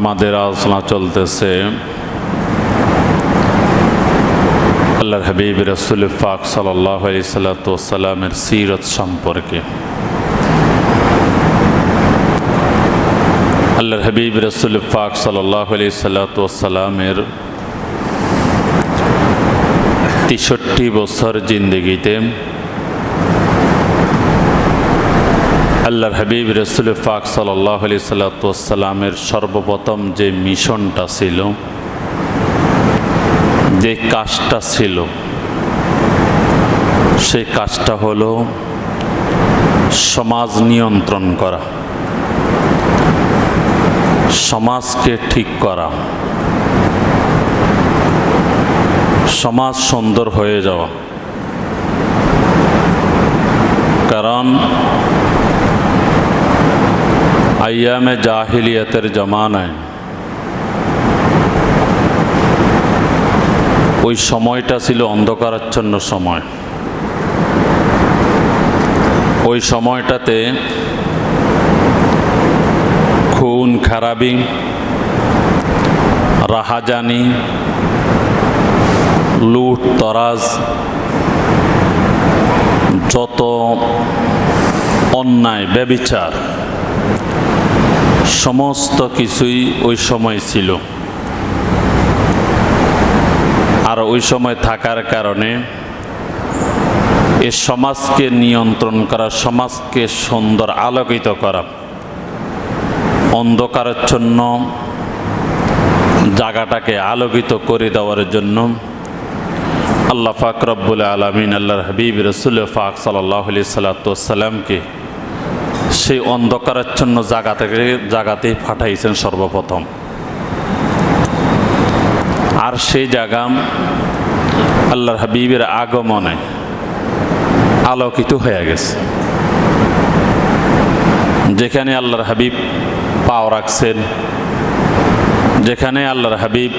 আমাদের আলোচনা চলতেছে। আল্লাহর হাবিব রসুল ফাক সাল্লাহ সিরত সম্পর্কে। আল্লাহর হাবিব রসুল ফাক সাল্লাহ তেষট্টি বছর জিন্দগিতে আল্লাহর হাবিব রসুল ফাক সাল্লাহ আলি সাল্লাতামের সর্বপ্রথম যে মিশনটা ছিল, যে কাজটা ছিল, সেই কাজটা হলো সমাজ নিয়ন্ত্রণ করা, সমাজকে ঠিক করা, সমাজ সুন্দর হয়ে যাওয়া। কারণ আয়ামে জাহিলিয়াতের জমানায়। ওই সময়টা ছিল অন্ধকারাচ্ছন্ন সময়। ওই সময়টাতে খুন, খারাপি, রাহাজানি, লুট, তরাজ, যত অন্যায়, ব্যবিচার সমস্ত কিছুই ওই সময় ছিল। আর ওই সময় থাকার কারণে এ সমাজকে নিয়ন্ত্রণ করা, সমাজকে সুন্দর আলোকিত করা, অন্ধকারাচ্ছন্ন জায়গাটাকে আলোকিত করে দেওয়ার জন্য আল্লাহ ফাক রব্বুল আলমিন, আল্লাহর হাবিব রসুল ফাক সাল্লাহ সাল্লাতামকে সেই অন্ধকারাচ্ছন্ন জায়গা থেকে জায়গাতেই পাঠাইছেন সর্বপ্রথম। আর সেই জায়গা আল্লাহর হাবিবের আগমনে আলোকিত হয়ে গেছে। যেখানে আল্লাহর হাবিব পাও রাখছেন, যেখানে আল্লাহর হাবিব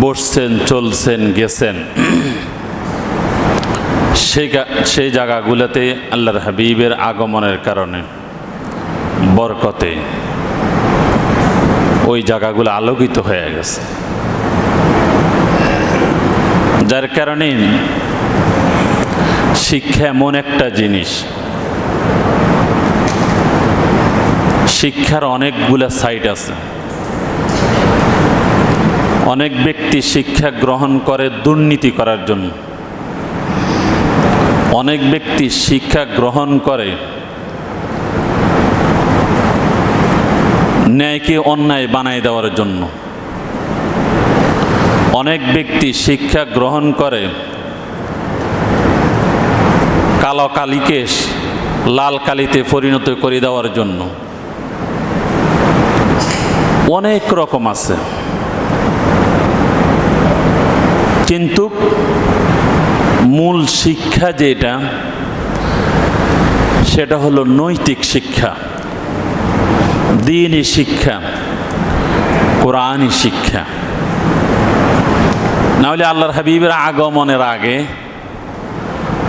বসছেন, চলছেন, গেছেন। সেই সেই জায়গাগুলোতে আল্লাহর হাবিবের আগমনের কারণে, বরকতে ওই জায়গাগুলো আলোকিত হয়ে গেছে। যার কারণে শিক্ষা এমন একটা জিনিস, শিক্ষার অনেকগুলো সাইট আছে। অনেক ব্যক্তি শিক্ষা গ্রহণ করে দুর্নীতি করার জন্য। অনেক ব্যক্তি শিক্ষা গ্রহণ করে। ন্যায়কে অন্যায় বানাই দেওয়ার জন্য। অনেক ব্যক্তি শিক্ষা গ্রহণ করে কালো কালিকে লাল কালিতে পরিণত করে দেওয়ার জন্য। অনেক রকম আছে। কিন্তু মূল শিক্ষা যেটা, সেটা হলো নৈতিক শিক্ষা দিনই শিক্ষা কোরআনই শিক্ষা। নাহলে আল্লাহর হাবিবের আগমনের আগে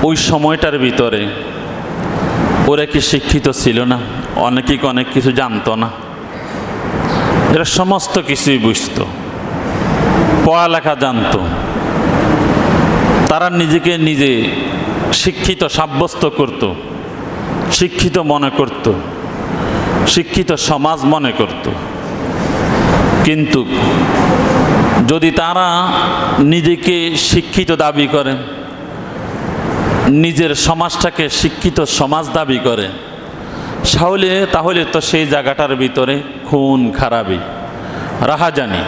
ওই সময়টার ভিতরে ওরা কি শিক্ষিত ছিল না? অনেকেই অনেক কিছু জানতো না? এরা সমস্ত কিছুই বুঝত, পড়ালেখা জানতো। তারা নিজেকে নিজে শিক্ষিত, সাব্যস্ত করত, শিক্ষিত মনে করত, শিক্ষিত সমাজ মনে করত। কিন্তু যদি তারা নিজেকে শিক্ষিত দাবি করে, নিজের সমাজটাকে শিক্ষিত সমাজ দাবি করে, তাহলে তাহলে তো সেই জায়গাটার ভিতরে খুন, খারাপি, রাহাজানি,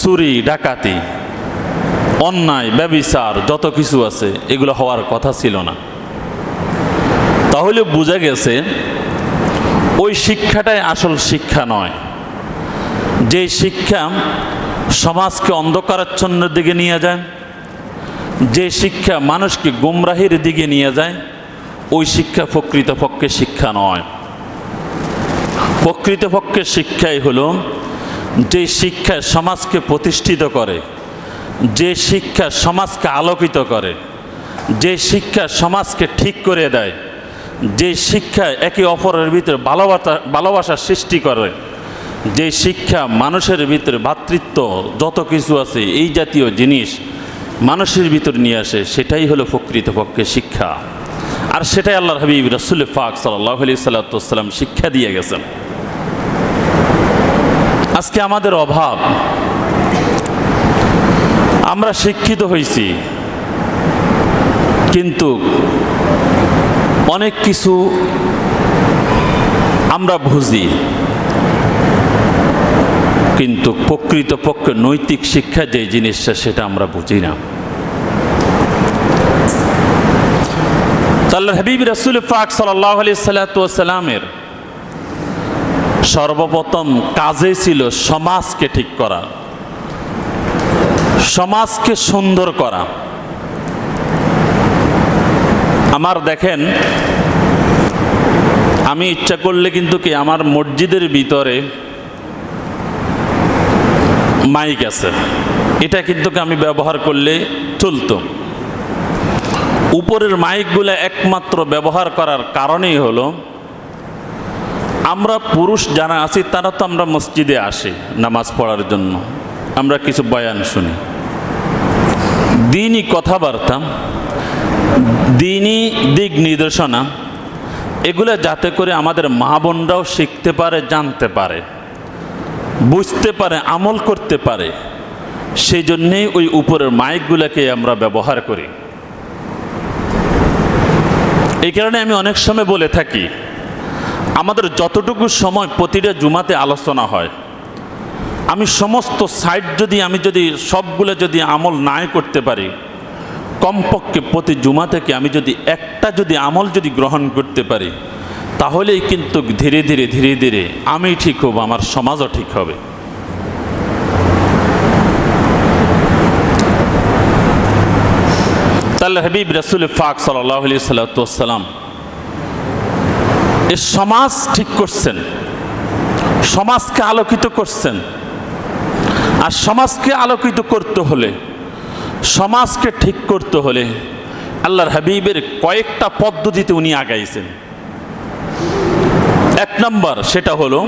চুরি, ডাকাতি অন্যায়, ব্যবিচার, যত কিছু আছে, এগুলো হওয়ার কথা ছিল না। তাহলে বোঝা গেছে, ওই শিক্ষাটাই আসল শিক্ষা নয়। যে শিক্ষা সমাজকে অন্ধকারাচ্ছন্নের দিকে নিয়ে যায়, যে শিক্ষা মানুষকে গুমরাহির দিকে নিয়ে যায়, ওই শিক্ষা প্রকৃতপক্ষে শিক্ষা নয়। প্রকৃতপক্ষে শিক্ষাই হলো যে শিক্ষা সমাজকে প্রতিষ্ঠিত করে যে শিক্ষা সমাজকে আলোকিত করে, যে শিক্ষা সমাজকে ঠিক করে দেয়, যে শিক্ষা একে অপরের ভিতরে ভালোবাসা ভালোবাসার সৃষ্টি করে, যে শিক্ষা মানুষের ভিতরে ভ্রাতৃত্ব যত কিছু আছে, এই জাতীয় জিনিস মানুষের ভিতর নিয়ে আসে, সেটাই হলো প্রকৃতপক্ষে শিক্ষা। আর সেটাই আল্লাহর হাবিব রসুল ফাক সাল্লাহ আলি সাল্লাতাম শিক্ষা দিয়ে গেছেন। আজকে আমাদের অভাব আমরা শিক্ষিত হয়েছি কিন্তু অনেক কিছু আমরা বুঝি, কিন্তু প্রকৃতপক্ষে নৈতিক শিক্ষা যে জিনিসটা, সেটা আমরা বুঝি না। তাল্লা হাবিব রসুল ফাক সাল্লাহ আলি সাল্লাতামের সর্বপ্রথম কাজে ছিল সমাজকে ঠিক করা। সমাজকে সুন্দর করা। আমার দেখেন, আমি ইচ্ছা করলে কিন্তু কি আমার মসজিদের ভিতরে মাইক আছে। এটা কিন্তু আমি ব্যবহার করলে চলতো। উপরের মাইকগুলো একমাত্র ব্যবহার করার কারণেই হলো, আমরা পুরুষ যারা আছি, তারা তো আমরা মসজিদে আসি নামাজ পড়ার জন্য। আমরা কিছু বয়ান শুনি। দিনই কথাবার্তা, দিনই দিক নির্দেশনা, এগুলো যাতে করে আমাদের মা বোনরাও শিখতে পারে, জানতে পারে, বুঝতে পারে, আমল করতে পারে, সেই জন্যেই ওই উপরের মাইকগুলোকে আমরা ব্যবহার করি। এই কারণে আমি অনেক সময় বলে থাকি, আমাদের যতটুকু সময় প্রতিটা জুমাতে আলোচনা হয় আমি সমস্ত সাইড যদি, আমি যদি, সবগুলো যদি আমল নাই করতে পারি, কমপক্ষে প্রতি জুমা থেকে আমি যদি একটা যদি আমল যদি গ্রহণ করতে পারি, তাহলেই কিন্তু ধীরে ধীরে ধীরে ধীরে আমি ঠিক হব, আমার সমাজও ঠিক হবে। তাহলে হাবিব রসুল ফাক সাল্লাহ আলি সাল্লাম, এ সমাজ ঠিক করছেন, সমাজকে আলোকিত করছেন আর সমাজকে আলোকিত করতে হলে, সমাজকে ঠিক করতে হলে আল্লাহর হাবিবের কয়েকটা পদ্ধতিতে উনি আগাইছেন। এক নম্বর সেটা হলো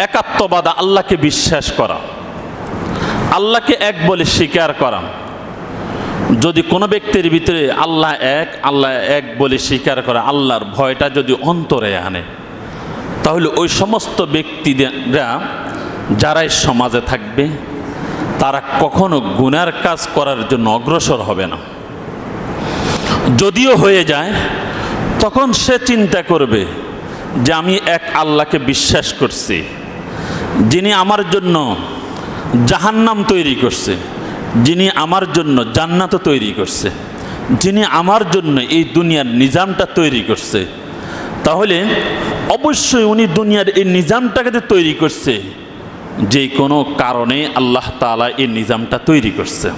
একাত্মবাদা, আল্লাহকে বিশ্বাস করা। আল্লাহকে এক বলে স্বীকার করা। যদি কোনো ব্যক্তির ভিতরে আল্লাহ এক আল্লাহ এক বলে স্বীকার করা, আল্লাহর ভয়টা যদি অন্তরে আনে, তাহলে ওই সমস্ত ব্যক্তিরা যারাই সমাজে থাকবে, তারা কখনো গুনার কাজ করার জন্য অগ্রসর হবে না। যদিও হয়ে যায়, তখন সে চিন্তা করবে যে আমি এক আল্লাহকে বিশ্বাস করছি, যিনি আমার জন্য জাহান্নাম তৈরি করছে, যিনি আমার জন্য জান্নাত তৈরি করছে, যিনি আমার জন্য এই দুনিয়ার নিজামটা তৈরি করছে। তাহলে অবশ্যই উনি দুনিয়ার এই নিজামটাকে তৈরি করছে যে কোনো কারণে আল্লাহ তালা এই নিজামটা তৈরি করছে।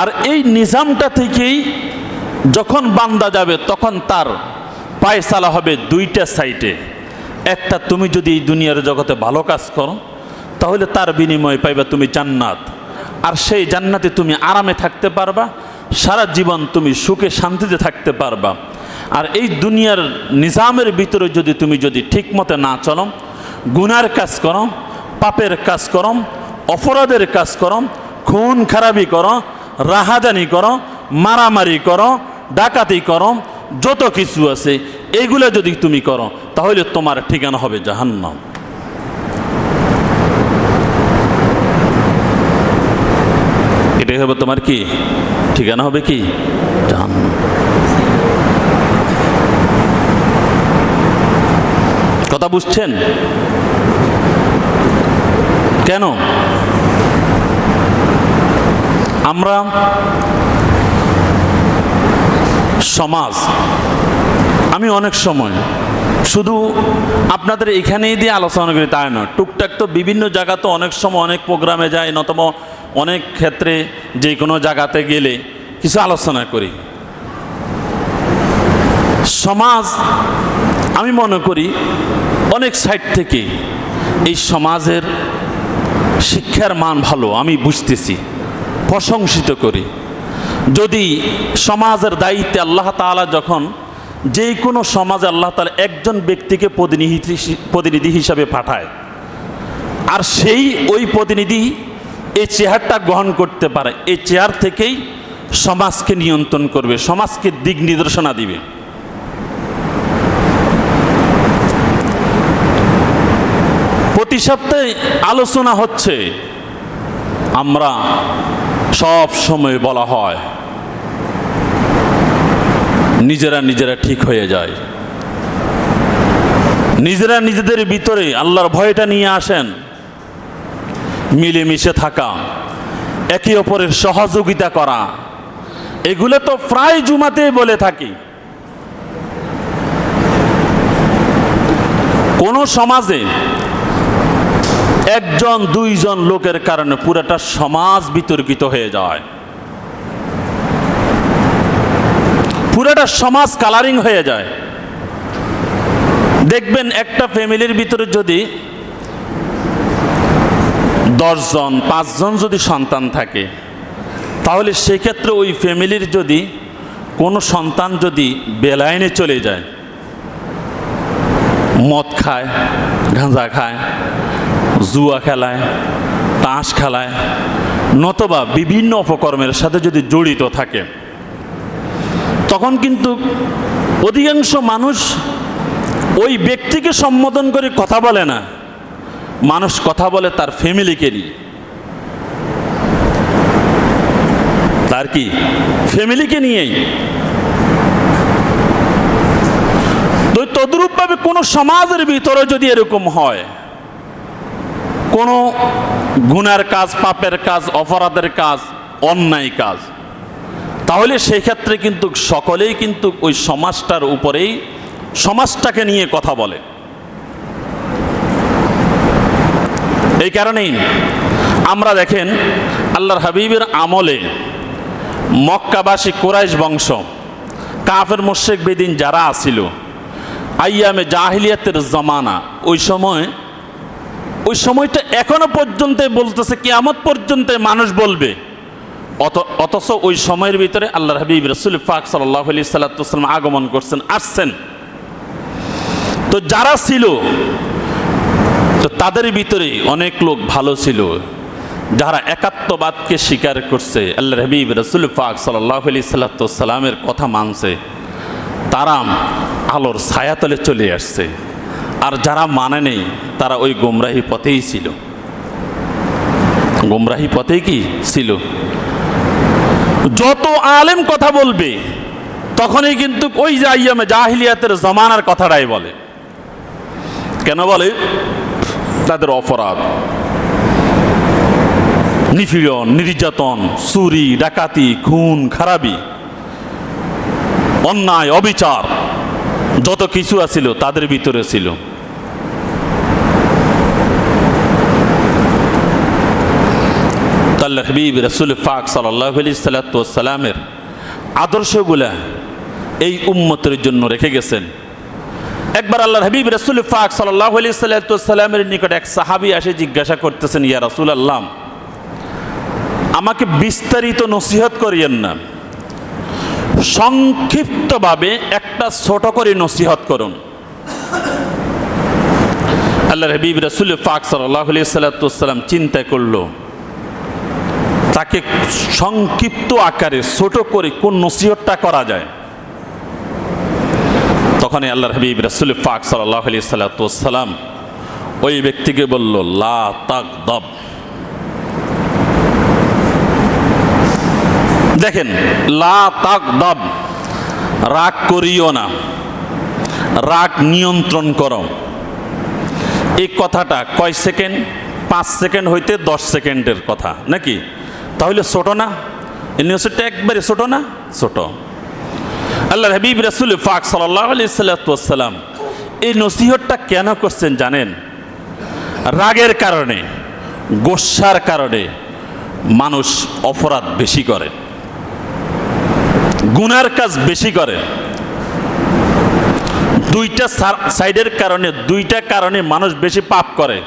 আর এই নিজামটা থেকেই যখন বান্দা যাবে, তখন তার পায়সালা হবে দুইটা সাইডে। একটা, তুমি যদি এই দুনিয়ার জগতে ভালো কাজ করো, তাহলে তার বিনিময়ে পাইবা তুমি জান্নাত। আর সেই জান্নাতে তুমি আরামে থাকতে পারবা, সারা জীবন তুমি সুখে শান্তিতে থাকতে পারবা। আর এই দুনিয়ার নিজামের ভিতরে যদি তুমি যদি ঠিক মতো না চলো গুনার কাজ করো পাপের কাজ করো অপরাধের কাজ করো খুন খারাপি করো রাহাদানি করো মারামারি করো ডাকাতি করো যত কিছু আছে এগুলো যদি তুমি করো, তাহলে তোমার ঠিকানা হবে জাহান্নাম। এটাই হবে তোমার কি? ঠিকানা হবে কি? জাহান্নাম। কথা বুঝছেন? কেন? আমরা সমাজ, আমি অনেক সময় শুধু আপনাদের এখানেই দিয়ে আলোচনা করি, তাই না টুকটাক তো বিভিন্ন জায়গাতে অনেক সময় অনেক প্রোগ্রামে যায়, নতম অনেক ক্ষেত্রে যে কোনো জায়গাতে গেলে কিছু আলোচনা করি। সমাজ, আমি মনে করি অনেক সাইড থেকে এই সমাজের শিক্ষার মান ভালো, আমি বুঝতেছি, প্রশংসিত করি। যদি সমাজের দায়িত্বে আল্লাহ তাআলা যখন যে কোনো সমাজে আল্লাহ তালা একজন ব্যক্তিকে প্রতিনিধি প্রতিনিধি হিসাবে পাঠায়, আর সেই ওই প্রতিনিধি এই চেয়ারটা গ্রহণ করতে পারে এই চেয়ার থেকেই সমাজকে নিয়ন্ত্রণ করবে, সমাজকে দিক নির্দেশনা দিবে। প্রতি সপ্তাহে আলোচনা হচ্ছে। আমরা সব সময় বলা হয়, নিজেরা নিজেরা ঠিক হয়ে যায়। নিজেরা নিজেদের ভিতরে আল্লাহর ভয়টা নিয়ে আসেন, মিলেমিশে থাকা, একে অপরের সহযোগিতা করা। এগুলো তো প্রায় জুমাতে বলে থাকি। কোন সমাজে একজন, দুইজন লোকের কারণে পুরোটা সমাজ বিতর্কিত হয়ে যায়। পুরোটা সমাজ কালারিং হয়ে যায়। দেখবেন একটা ফ্যামিলির ভিতরে যদি দশজন, পাঁচজন যদি সন্তান থাকে, তাহলে সেক্ষেত্রে ওই ফ্যামিলির যদি কোনো সন্তান যদি বেলাইনে চলে যায়, মদ খায়, গাঁজা খায় জুয়া খেলায়, তাস খেলায়, নতবা বিভিন্ন অপকর্মের সাথে যদি জড়িত থাকে, তখন কিন্তু অধিকাংশ মানুষ ওই ব্যক্তিকে সম্বোধন করে কথা বলে না। মানুষ কথা বলে তার ফ্যামিলিকে নিয়ে। তার কি? ফ্যামিলিকে নিয়েই। তো তদ্রূপভাবে কোনো সমাজের ভিতরে যদি এরকম হয় কোনো গুনার কাজ, পাপের কাজ, অপরাধের কাজ, অন্যায় কাজ। তাহলে সেই ক্ষেত্রে কিন্তু সকলেই কিন্তু ওই সমাজটার উপরেই সমাজটাকে নিয়ে কথা বলে। এই কারণেই আমরা দেখেন আল্লাহর হাবিবের আমলে মক্কাবাসী কোরাইশ বংশ, কাফের মোশেক বেদিন যারা আসিল আইয়ামে জাহিলিয়াতের জমানা, ওই সময় ওই সময়টা এখনও পর্যন্ত বলতেছে, কিয়ামত পর্যন্ত মানুষ বলবে। অথচ ওই সময়ের ভিতরে আল্লাহ হাবিব রসুল ফাক সাল্লাহ আলি সাল্লাম আগমন করছেন, আসছেন। তো যারা ছিল, তো তাদের ভিতরে অনেক লোক ভালো ছিল, যারা একাত্মবাদকে স্বীকার করছে আল্লাহ হাবিব রসুল ফাক সাল্লাহ আলি সাল্লামের কথা মানছে, তারা আলোর ছায়াতলে চলে আসছে। আর যারা মানে নেই, তারা ওই গোমরাহি পথেই ছিল। গোমরাহি পথেই কি? ছিল। যত আলেম কথা বলবে, তখনই কিন্তু ওই যে আইয়ামে জাহিলিয়াতের জমানার কথাটাই বলে। কেন বলে? তাদের অপরাধ। নিপীড়ন, নির্যাতন, চুরি, ডাকাতি, খুন, খারাপি, অন্যায়, অবিচার, যত কিছু আছিল তাদের ভিতরে ছিল। আল্লাহ হাবিব, রসুল ফাক সাল্লাহ আলি সাল্লামের আদর্শগুলা এই উম্মতের জন্য রেখে গেছেন। একবার আল্লাহ হাবিব, রসুল ফাক সাল্লাহ আলি সাল্লামের নিকট এক সাহাবি আসে জিজ্ঞাসা করতেছেন, ইয়া রসুল আল্লাহ আমাকে বিস্তারিত নসিহত করিয়েন না। সংক্ষিপ্তভাবে একটা ছোট করে নসিহত করুন। আল্লাহ হাবিব, রসুল ফাক সাল্লাহ সাল্লাম চিন্তা করল তাকে সংক্ষিপ্ত আকারে, ছোট করে কোন নসিহতটা করা যায়? তখনই আল্লাহ হাবিব রসুল ফাক সাল্লাহ আলি সাল্লাম ওই ব্যক্তিকে বলল, লা তাক দব দেখেন, লা তাক দব রাগ করিও না। রাগ নিয়ন্ত্রণ করো। এই কথাটা কয় সেকেন্ড? পাঁচ সেকেন্ড হইতে দশ সেকেন্ডের কথা, নাকি? তাহলে ছোট না? নিউজটা একবারে ছোট না? ছোট। আল্লাহ হাবিব রসুল ফাক সাল্লাহ আলি এই নসিহতটা কেন করছেন জানেন? রাগের কারণে, গোসার কারণে মানুষ অপরাধ বেশি করে। গুনার কাজ বেশি করে। দুইটা সাইডের কারণে, দুইটা কারণে মানুষ বেশি পাপ করে।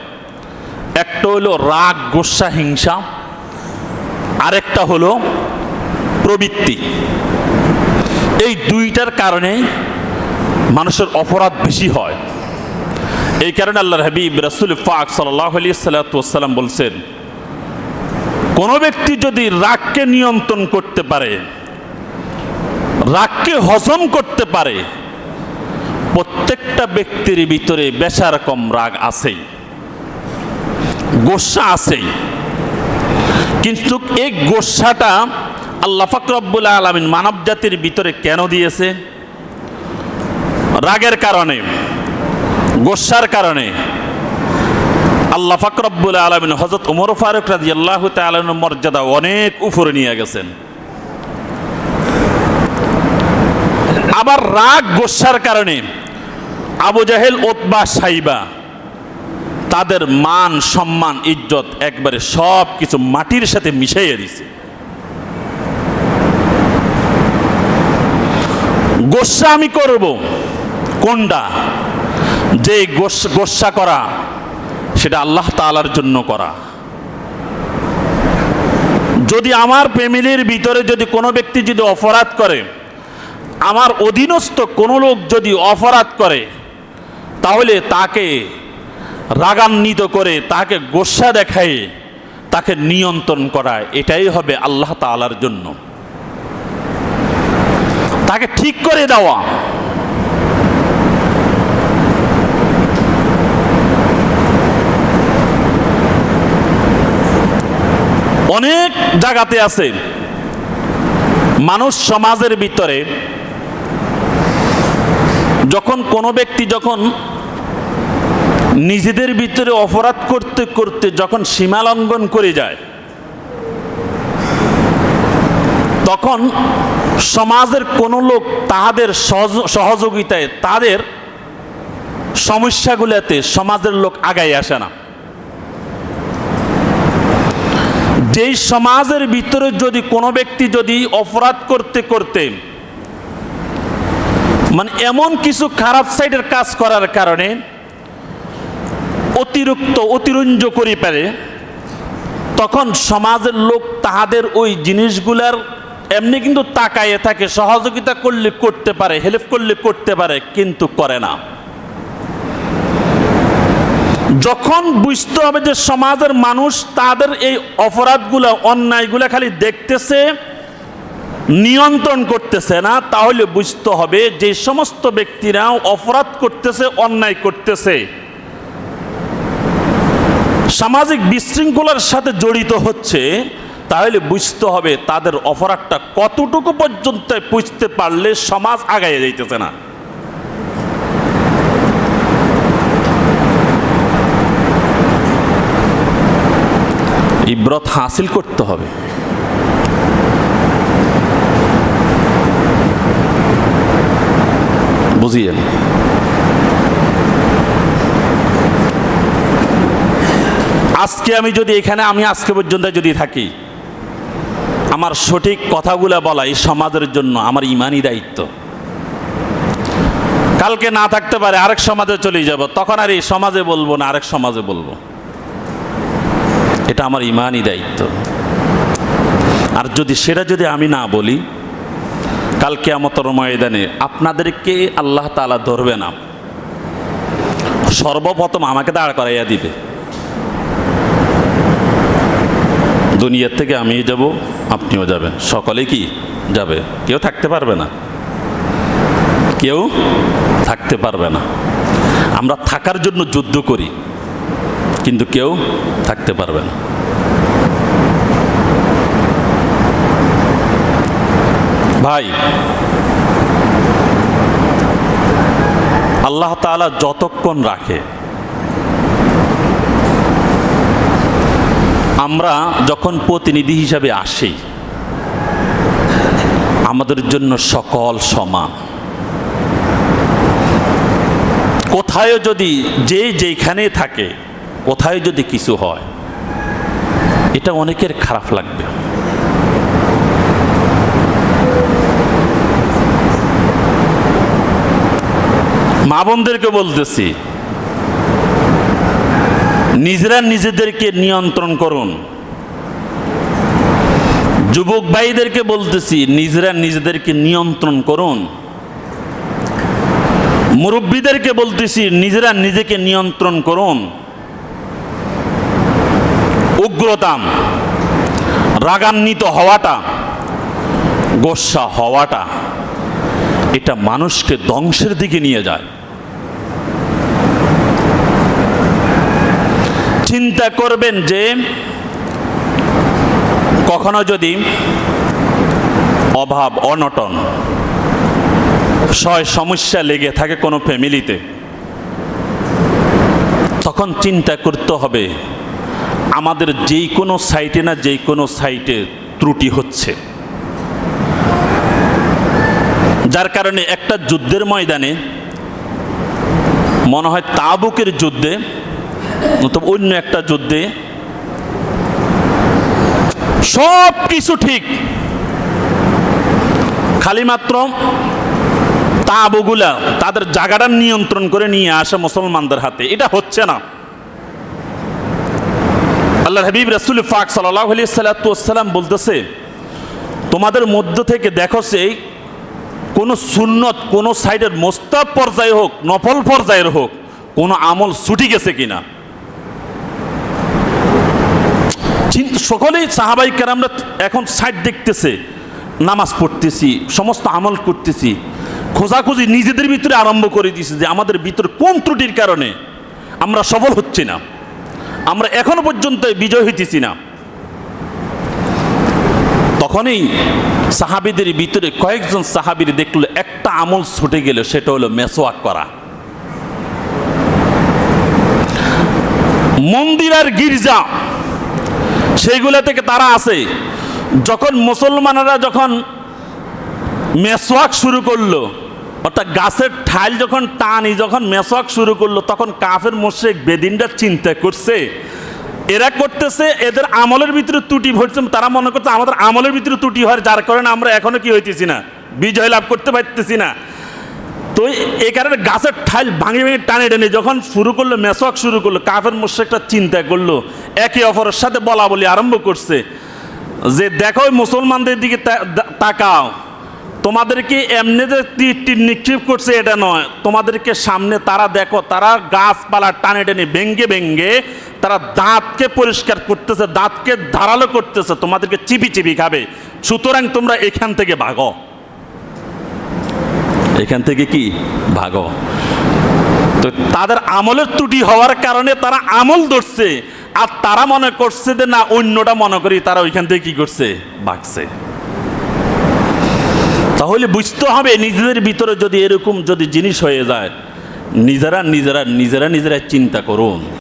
একটা হলো রাগ, গোসা, হিংসা। আরেকটা হলো প্রবৃত্তি। এই দুইটার কারণে মানুষের অপরাধ বেশি হয়। এই কারণে আল্লাহর হাবিব রসুল ফাক সাল্লাহ আলি বলছেন, কোনো ব্যক্তি যদি রাগকে নিয়ন্ত্রণ করতে পারে, রাগকে হজম করতে পারে, প্রত্যেকটা ব্যক্তির ভিতরে বেশা রকম রাগ আছেই, গোসা আছেই। কিন্তু এই গোসাটা আল্লাহ ফাকরবুল্লা আলমিন মানব জাতির ভিতরে কেন দিয়েছে? রাগের কারণে, গোসার কারণে। আল্লাহ ফাকরবুল আলমিন হজরত উমর ফারুক রাজি আল্লাহ তালন মর্যাদা অনেক উপরে নিয়ে গেছেন। আবার রাগ গোসার কারণে আবু জাহেল ওতবা সাইবা তাদের মান, সম্মান, ইজ্জত একবারে সব কিছু মাটির সাথে মিশাইয়ে দিছে। গোসা আমি করব। কোনটা? যে গোস- করা, সেটা আল্লাহ তালার জন্য করা। যদি আমার ফ্যামিলির ভিতরে যদি কোনো ব্যক্তি যদি অপরাধ করে, আমার অধীনস্থ কোনো লোক যদি অপরাধ করে, তাহলে তাকে রাগান্বিত করে তাকে গোসা দেখায়, তাকে নিয়ন্ত্রণ করা এটাই হবে আল্লাহ তালার জন্য। তাকে ঠিক করে দেওয়া। অনেক জায়গাতে আছে, মানুষ সমাজের ভিতরে যখন কোনো ব্যক্তি যখন নিজেদের ভিতরে অপরাধ করতে করতে যখন সীমা লঙ্ঘন করে যায়, তখন সমাজের কোনো লোক তাহাদের সহযোগিতায় তাদের সমস্যাগুলোতে সমাজের লোক আগাই আসে না। যেই সমাজের ভিতরে যদি কোনো ব্যক্তি যদি অপরাধ করতে করতে মানে এমন কিছু খারাপ সাইডের কাজ করার কারণে অতিরিক্ত, অতিরঞ্জ করি পারে, তখন সমাজের লোক তাহাদের ওই জিনিসগুলার এমনি কিন্তু তাকায়ে থাকে, সহযোগিতা করলে করতে পারে হেল্প করলে করতে পারে, কিন্তু করে না। যখন বুঝতে হবে যে সমাজের মানুষ তাদের এই অপরাধগুলো, অন্যায়গুলো খালি দেখতেছে, নিয়ন্ত্রণ করতেছে না, তাহলে বুঝতে হবে যে সমস্ত ব্যক্তিরা অপরাধ করতেছে, অন্যায় করতেছে। সামাজিক বিশৃঙ্খলার সাথে জড়িত হচ্ছে, তাহলে বুঝতে হবে তাদের অপরাধটা কতটুকু পর্যন্ত বুঝতে পারলে সমাজ আগায় যাইতেছে না। ইব্রত হাসিল করতে হবে। বুঝিয়েন আজকে আমি যদি এখানে, আমি আজকে পর্যন্ত যদি থাকি, আমার সঠিক কথাগুলো বলা এই সমাজের জন্য আমার ইমানই দায়িত্ব। কালকে না থাকতে পারে আরেক সমাজে চলে যাব, তখন আর এই সমাজে বলব না, আরেক সমাজে বলব। এটা আমার ইমানই দায়িত্ব। আর যদি সেটা যদি আমি না বলি কালকে আমতর ময়দানে আপনাদেরকে আল্লাহ তালা ধরবে না। সর্বপ্রথম আমাকে দাঁড় করাইয়া দিবে। দুনিয়ার থেকে আমি যাব, আপনিও যাবেন। সকলে কি যাবে? কেউ থাকতে পারবে না। কেউ থাকতে পারবে না। আমরা থাকার জন্য যুদ্ধ করি, কিন্তু কেউ থাকতে পারবে না। ভাই, আল্লাহ তাআলা যতক্ষণ রাখে আমরা যখন প্রতিনিধি হিসাবে আসি, আমাদের জন্য সকল সমান। কোথায় যদি যে যেখানে থাকে, কোথায় যদি কিছু হয়, এটা অনেকের খারাপ লাগবে। মা বোনদেরকে বলতেছি নিজেরা নিজেদেরকে নিয়ন্ত্রণ করুন। যুবক ভাইদেরকে বলতেছি, নিজেরা নিজেদেরকে নিয়ন্ত্রণ করুন। মুরব্বীদেরকে বলতেছি, নিজেরা নিজেকে নিয়ন্ত্রণ করুন। উগ্রতা রাগান্বিত হওয়াটা গোসা হওয়াটা, এটা মানুষকে ধ্বংসের দিকে নিয়ে যায়। চিন্তা করবেন যে কখনো যদি অভাব, অনটন, সয় সমস্যা লেগে থাকে কোনো ফ্যামিলিতে, তখন চিন্তা করতে হবে, আমাদের যেই কোনো সাইটে না যেই কোনো সাইটে ত্রুটি হচ্ছে। যার কারণে একটা যুদ্ধের ময়দানে, মনে হয় তাবুকের যুদ্ধে নতুবা অন্য একটা যুদ্ধে সব কিছু ঠিক। খালি মাত্র তাবুগুলা তাদের জায়গাটা নিয়ন্ত্রণ করে নিয়ে আসে মুসলমানদের হাতে। এটা হচ্ছে না। আল্লাহ হাবিব রসুল ফাক সাল্লাহ আলি বলতেছে, তোমাদের মধ্য থেকে দেখো সেই কোনো সুন্নত, কোনো সাইডের মোস্তাব পর্যায়ে হোক, নফল পর্যায়ের হোক, কোনো আমল ছুটি গেছে কিনা? সকলেই সাহাবাই আমরা এখন সাইড দেখতেছে, নামাজ পড়তেছি, সমস্ত আমল করতেছি, খোঁজাখুঁজি নিজেদের ভিতরে আরম্ভ করে দিয়েছে যে আমাদের ভিতরে কোন ত্রুটির কারণে আমরা সফল হচ্ছি না। আমরা এখনও পর্যন্ত বিজয় হইতেছি না। তখনই সাহাবিদের ভিতরে কয়েকজন সাহাবির দেখল, একটা আমল ছুটে গেল, সেটা হলো মেসোয়াক করা। মন্দির আর গির্জা সেইগুলা থেকে তারা আছে। যখন মুসলমানেরা যখন মেসওয়াক শুরু করল, অর্থাৎ গাছের ঠাইল যখন টানি, যখন মেসওয়াক শুরু করল, তখন কাফের মোশেক বেদিনটা চিন্তা করছে, এরা করতেছে, এদের আমলের ভিতরে ত্রুটি ভরছে তারা মনে করছে আমাদের আমলের ভিতরে ত্রুটি হয়, যার কারণে আমরা এখনও কি হইতেছি না, বিজয় লাভ করতে পারতেছি না। তো এই কারণে গাছের ঠাইল ভাঙে ভেঙে টানে টেনে যখন শুরু করল মেসক শুরু করল, কাফের মোশেকটা চিন্তা করল, একে অপরের সাথে বলা বলি আরম্ভ করছে যে, দেখো মুসলমানদের দিকে তাকাও। তোমাদেরকে এমনি যে তীর তীর নিক্ষেপ করছে, এটা নয়। তোমাদেরকে সামনে তারা দেখো, তারা গাছপালা টানে টেনে ভেঙ্গে ভেঙ্গে তারা দাঁতকে পরিষ্কার করতেছে, দাঁতকে ধারালো করতেছে, তোমাদেরকে চিপি চিপি খাবে। সুতরাং তোমরা এখান থেকে ভাগো। এখান থেকে কি? ভাগো। তো তাদের আমলের ত্রুটি হওয়ার কারণে তারা আমল ধরছে, আর তারা মনে করছে যে না অন্যটা মনে করি তারা ওইখান থেকে কি করছে? ভাগছে। তাহলে বুঝতে হবে, নিজেদের ভিতরে যদি এরকম যদি জিনিস হয়ে যায়, নিজেরা নিজেরা নিজেরা নিজেরা চিন্তা করুন।